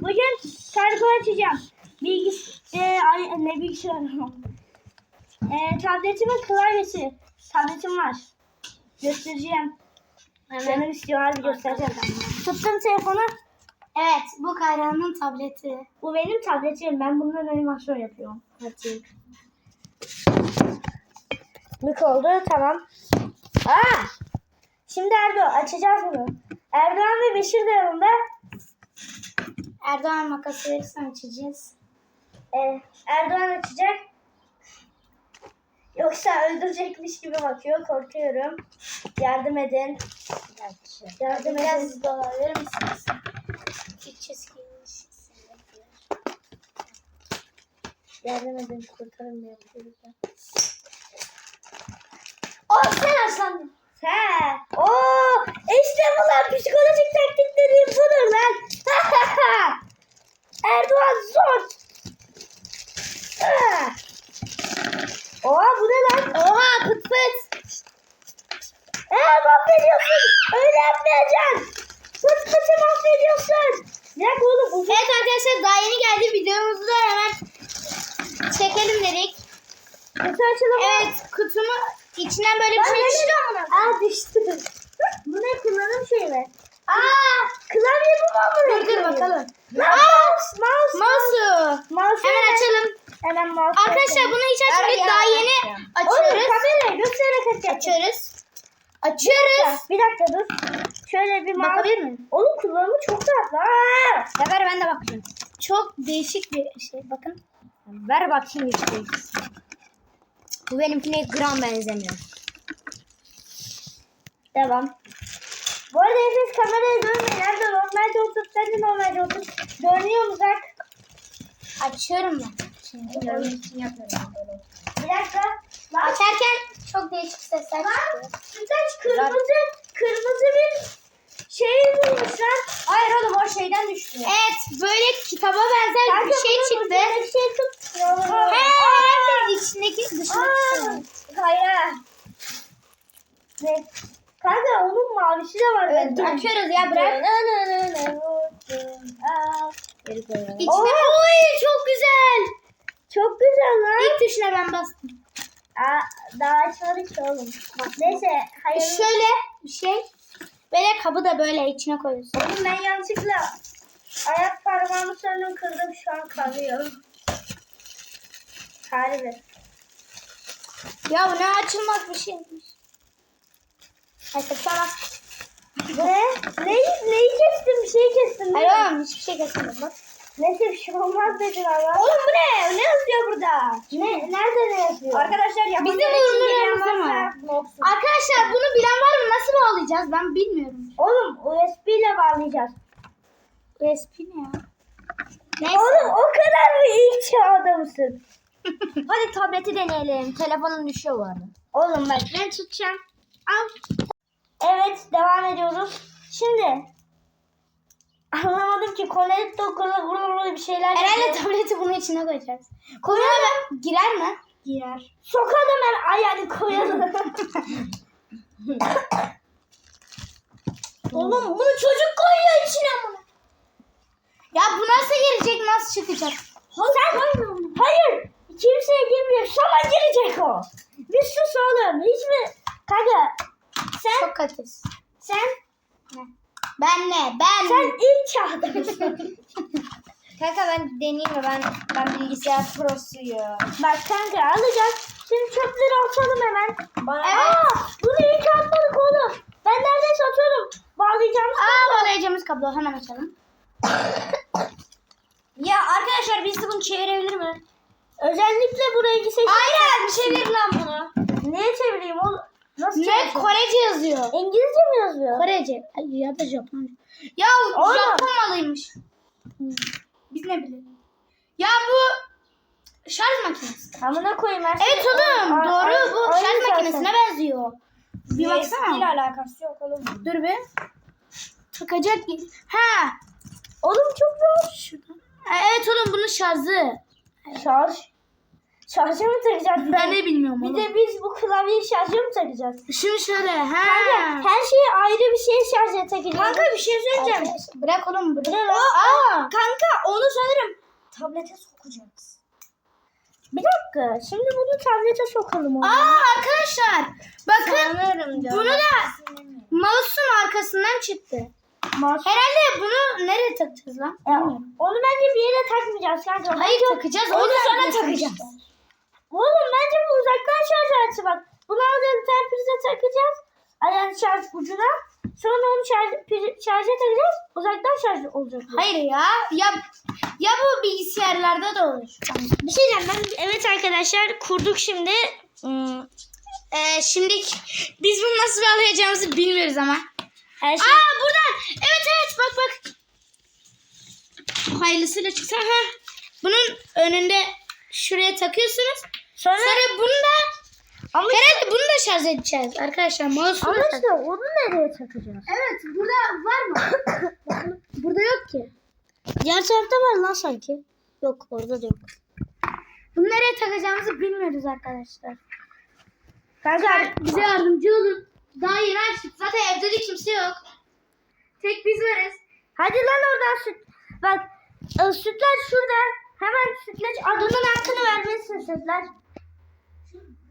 Bugün kargo açacağım. Bilgis e, ay, ne bilgisayar e, tabletimin klavyesi. Tabletim var. Göstereceğim. Canım istiyor abi göstereceğim. Tuttum telefonu. Evet bu Kayra'nın tableti. Bu benim tabletim. Ben bundan animasyon yapıyorum. Hadi. Mik oldu tamam. Aa! Şimdi Erdo açacağız bunu. Erdoğan ve Beşir de yanında. Erdoğan makası verirsen açacağız. Ee, Erdoğan açacak. Yoksa öldürecekmiş gibi bakıyor. Korkuyorum. Yardım edin. Yardım Biraz edin. hızlı olabilir misiniz? Gideceğiz ki. Yardım edin. Kurtarın beni. lütfen. Oh sen açlandın. He. Oo, işte bu lan psikolojik taktikleri budur lan. Erdoğan zor. Ha. Oha bu ne lan? Oha pıt pıt. Eee mahvediyorsun. Öyle yapmayacaksın. Pıt pıtı mahvediyorsun. Ne oğlum bu? Evet arkadaşlar daha yeni geldi videomuzu da hemen çekelim dedik. Kutu açılımı. Evet kutumu içinden böyle bir şey çıkıyor? Aa düştü. bu ne kullanım şeyi mi? Aa klavye bu mu amına Dur dur bakalım. Mouse mouse. Mouse. Mouse. Hemen açalım. Hemen mouse. Arkadaşlar bunu hiç açmadık. Daha yeni Oğlum açıyoruz. kamerayı göstererek açacağız. Açıyoruz. Açıyoruz. Bir dakika dur. Şöyle bir mouse. Bakabilir miyim? Oğlum kullanımı çok rahat. Aa! Ver ben de bakayım. Çok değişik bir şey. Bakın. Ver bakayım işte. Bu benimkine gram benzemiyor. Devam. Bu arada hepiniz kamerayı görmeyin. Nerede normalde otur. Sen de normalde otur. Görünüyor mu Zak? Açıyorum ben. Şimdi görmek için yapıyorum. Bir dakika. Lan Açarken çok değişik sesler çıkıyor. Sütaç kırmızı, kırmızı bir şey bulmuş lan. Hayır oğlum o şeyden düştü. Evet böyle kitaba benzer Kanka, bir şey çıktı. Bir şey tut. He herhalde içindeki Aa, çıktı. Kaya. Ne? Kanka onun mavisi de var. Evet, açıyoruz ya, bırak. İçine oy çok güzel. Çok güzel lan. İlk tuşuna ben bastım. Aa, daha açmadık ki oğlum. Neyse hayır. Şöyle bir şey. Böyle kabı da böyle içine koyuyorsun. Oğlum ben yanlışlıkla ayak parmağımı sanırım kırdım şu an kalıyor. Harbi. Ya bu ne açılmaz bir şeymiş. Neyse tamam. Ne? Neyi, neyi kestin? Bir şey kestin? Hayır oğlum hiçbir şey kesilmedi bak. Neyse bir şey olmaz dedin ama. Oğlum bu ne? Ne yazıyor burada? Ne? Nerede ne yazıyor? Arkadaşlar Bizim ürünlerimiz ama. Arkadaşlar bunu bilen var mı? Nasıl bağlayacağız? Ben bilmiyorum. Oğlum USB ile bağlayacağız. USB ne ya? Neyse. Oğlum o kadar mı ilk çağda mısın? Hadi tableti deneyelim. Telefonun düşüyor bu arada. Oğlum bak ben tutacağım. Al. Evet devam ediyoruz. Şimdi anlamadım ki Cornetto Cola bir şeyler Herhalde yapıyor. tableti bunun içine koyacağız. Koyalım mı? Girer mi? Girer. Sokalım ben ayağını koyalım. Oğlum bunu çocuk koyuyor içine bunu. Ya bu nasıl girecek? Nasıl çıkacak? Sen, hayır kimseye girmiyor. Sana girecek o. Bir sus oğlum. Hiç mi? Kanka sen Çok kalitesiz. sen Ben ne? Ben. sen ilk çağda mısın? Kanka ben deneyeyim mi? Ben ben bilgisayar prosuyum. Bak kanka alacağız. Şimdi çöpleri atalım hemen. Bana Aa, bunu ilk atmadık oğlum. Ben neredeyse atıyorum. Bağlayacağım. Aa bağlayacağımız kablo hemen açalım. ya arkadaşlar birisi bunu çevirebilir mi? Özellikle bu rengi seçtim. Hayır çevir lan bunu. Niye çevireyim oğlum? Nasıl Ne? çevireyim? Korece yazıyor. İngilizce mi yazıyor? Korece. Ay, ya da Japonca. Ya Oğlum. Japon malıymış. Biz ne bilelim. Ya bu şarj makinesi. Amına koyayım ben. Evet oğlum Aa, doğru bu aynı şarj zaten. makinesine benziyor. Bir baksana. alakası yok oğlum. Dur bir. Takacak. Ha. Oğlum çok zor. Evet oğlum bunun şarjı. Şarj. Şarja mı takacağız? Ben de bilmiyorum Bir oğlum. de biz bu klavyeyi şarja mı takacağız? Şimdi şöyle. Kanka Ha. her şeyi ayrı bir şeye şarja takacağız. Kanka bir şey söyleyeceğim. Arkadaşlar. Bırak oğlum bırak. Aa, Aa. kanka onu sanırım tablete sokacağız. Bir dakika. Şimdi bunu tablete sokalım. zaman. Aa arkadaşlar. Bakın. Sanırım diyorum. Bunu da mouse'un arkasından çıktı. Mouse- Herhalde bunu nereye takacağız lan? Ya, onu bence bir yere takmayacağız kanka. Hayır takacağız. Onu Onu sonra takacağız. Oğlum bence bu uzaktan şarj aleti bak. Bunu alacağız bir tane prize takacağız. Ayağın şarj ucuna. Sonra onu şarj, şarja takacağız. Uzaktan şarj olacak. bu. Hayır ya. Ya ya bu bilgisayarlarda da olur. Bir şey diyeceğim ben. Evet arkadaşlar kurduk şimdi. Hmm, Ee, şimdi biz bunu nasıl bağlayacağımızı bilmiyoruz ama. her şey. Aa buradan. Evet evet bak bak. Hayırlısıyla çıksa ha. Bunun önünde şuraya takıyorsunuz. Sonra, Sonra bunu da ama, herhalde bunu da şarj edeceğiz arkadaşlar. Mouse'u ama işte onu nereye takacağız? Evet burada var mı? burada yok ki. Diğer tarafta var lan sanki. Yok orada da yok. Bunu nereye takacağımızı bilmiyoruz arkadaşlar. Kanka Bize yardımcı olun. Daha yeni açtık. Zaten evde de kimse yok. Tek biz varız. hadi lan oradan süt. Bak e, sütlaç şurada. Hemen sütlaç adının hakkını vermelisin sütlaç.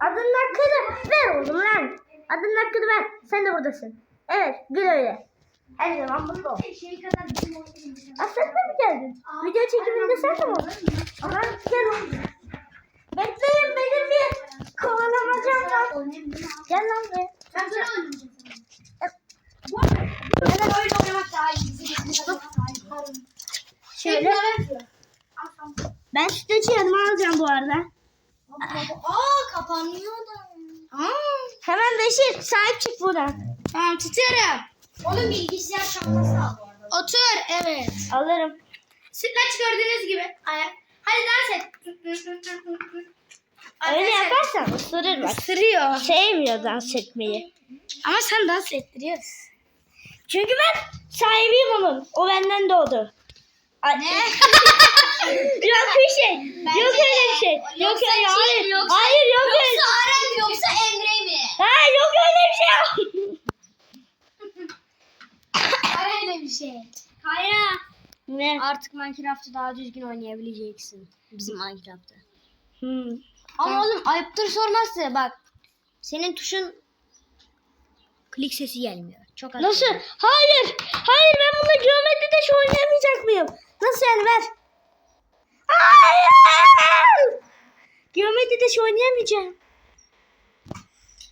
Adının hakkını ver oğlum lan. Adının hakkını ver. Sen de buradasın. Evet gül öyle. Her zaman mutlu ol. Şey Aa, de mi geldin? Video çekiminde sen de mi oldun? Aha gel. Bekleyin benim bir kovalamacam var. Gel lan be. Ben böyle oynayacağım. Neden öyle oynamak daha iyi? Şöyle. Ben sütlaçı yanıma alacağım bu arada. Aa kapanıyor da. Aa. Hemen Beşir sahip çık buradan. Tamam tutuyorum. Onun bilgisayar şapkası al bu arada. Otur evet. Alırım. Sütlaç gördüğünüz gibi. Ayak. Hadi dans et. Öyle Arkadaşlar, yaparsan ısırır bak. Isırıyor. Sevmiyor dans etmeyi. Ama sen dans ettiriyorsun. Çünkü ben sahibiyim onun. O benden doğdu. Ay- Ne? yok bir şey. Bence yok öyle bir şey. Yok öyle. kim? Hayır. Yoksa- hayır yok öyle. Arem yoksa Emre mi? Ha yok öyle bir şey. Var öyle bir şey. Hayır. ne? Artık Minecraft'ı daha düzgün oynayabileceksin. Bizim Minecraft'ta. Hmm. Ama oğlum ayıptır sormazsa bak. Senin tuşun klik sesi gelmiyor. Çok az. Nasıl? Hayır. Hayır ben bununla geometride şu oynayamayacak mıyım? Nasıl yani ver. Hayır. Geometride şu oynayamayacağım.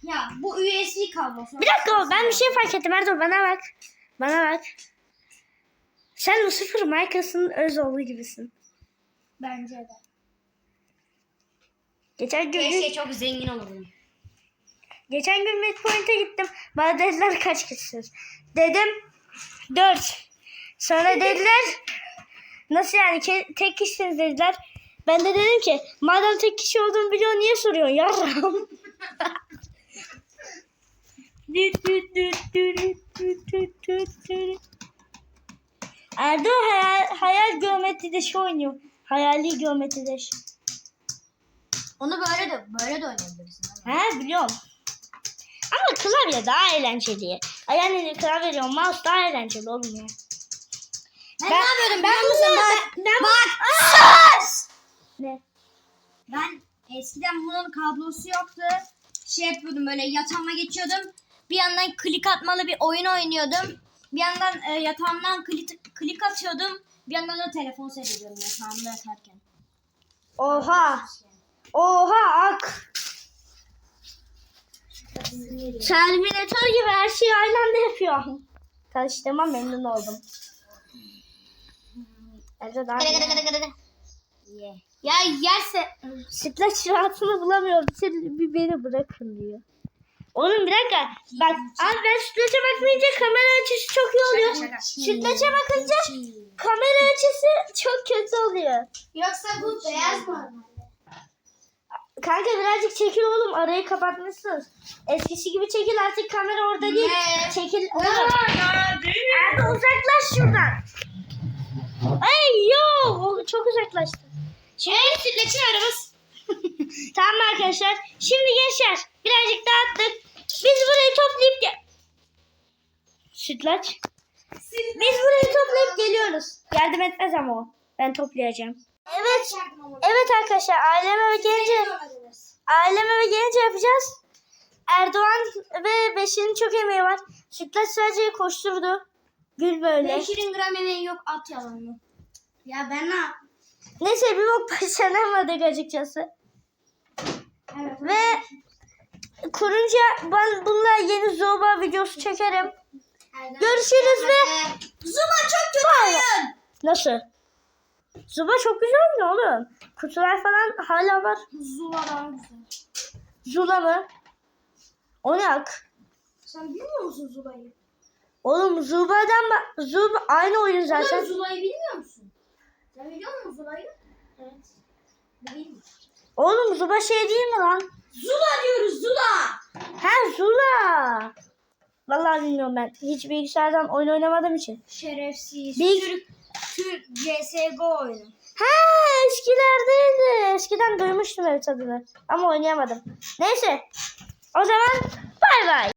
Ya bu USB kablosu. Bir dakika ben bir şey fark ettim. Erdoğan bana bak. Bana bak. Sen Lucifer Michael'sın öz oğlu gibisin. Bence de. Geçen gün, Keşke çok zengin olurdum. geçen gün midpoint'e gittim. Bana dediler kaç kişisiniz? Dedim dört. Sonra dediler nasıl yani tek kişisiniz dediler. Ben de dedim ki madem tek kişi olduğumu biliyorsun niye soruyorsun yarram? Düt düt düt düt düt düt düt düt. Erdo hayal, hayal geometride şu oynuyor. Hayali geometride şu. Onu böyle de böyle de oynayabilirsin. He biliyorum. Ama klavye daha eğlenceli. Yani klavye diyorum mouse daha eğlenceli ya. Ben, Ben- ne yapıyordum? Ben, ben bunu bunu- bak. ben- bak. Sus! Ne? Ben eskiden bunun kablosu yoktu. Şey yapıyordum böyle yatağıma geçiyordum. Bir yandan klik atmalı bir oyun oynuyordum. Bir yandan e, yatağımdan klik, klik atıyordum. Bir yandan da telefon seyrediyordum yatağımda yatarken. Oha. Oha ak. Terminator gibi her şeyi aynı anda yapıyor. Tanıştığıma memnun oldum. Bence daha iyi. Ye. Ya yerse Sütlaç rahatını bulamıyorum. Bir, bir beni bırakın diyor. Oğlum bir dakika. Bak abi ben sütlaça bakmayınca kamera açısı çok iyi oluyor. Şaka, şaka. Sütlaça bakınca kamera açısı çok kötü oluyor. Yoksa bu beyaz mı? Kanka birazcık çekil oğlum. Arayı kapatmışsın. Eskisi gibi çekil artık kamera orada değil. Ne? Çekil oğlum. Abi uzaklaş şuradan. Ay yo. Çok uzaklaştı. Şey sütlaçın arabası. tamam arkadaşlar. Şimdi gençler birazcık dağıttık. Biz burayı toplayıp gel... Sütlaç. Biz burayı toplayıp geliyoruz. Yardım etmez ama o. Ben toplayacağım. Evet. Evet arkadaşlar aileme ve gelince aileme ve gelince yapacağız. Erdoğan ve Beşir'in çok emeği var. Sütlaç sadece koşturdu. Gül böyle. Beşir'in gram emeği yok at yalanını. Ya ben ne Neyse bir bok başaramadık açıkçası. Evet. Ve kurunca ben bununla yeni Zoba videosu çekerim. Görüşürüz ve Zuma çok kötü oyun. nasıl? Zoba çok güzel mi oğlum? Kutular falan hala var. Zula daha güzel. Zula mı? O ne ak? Sen bilmiyor musun Zula'yı? Oğlum Zuba'dan bak. Zuba aynı oyun zaten. Zula'yı bilmiyor musun? Sen biliyor musun Zula'yı? Evet. Bilmiyorum. Oğlum Zuba şey değil mi lan? Zula diyoruz Zula. Ha Zula. Vallahi bilmiyorum ben. Hiç bilgisayardan oyun oynamadığım için. Şerefsiz. Bil- Türk, Türk CSGO oyunu. Ha eskilerdeydi. Eskiden duymuştum evet adını. Ama oynayamadım. Neyse. O zaman bay bay.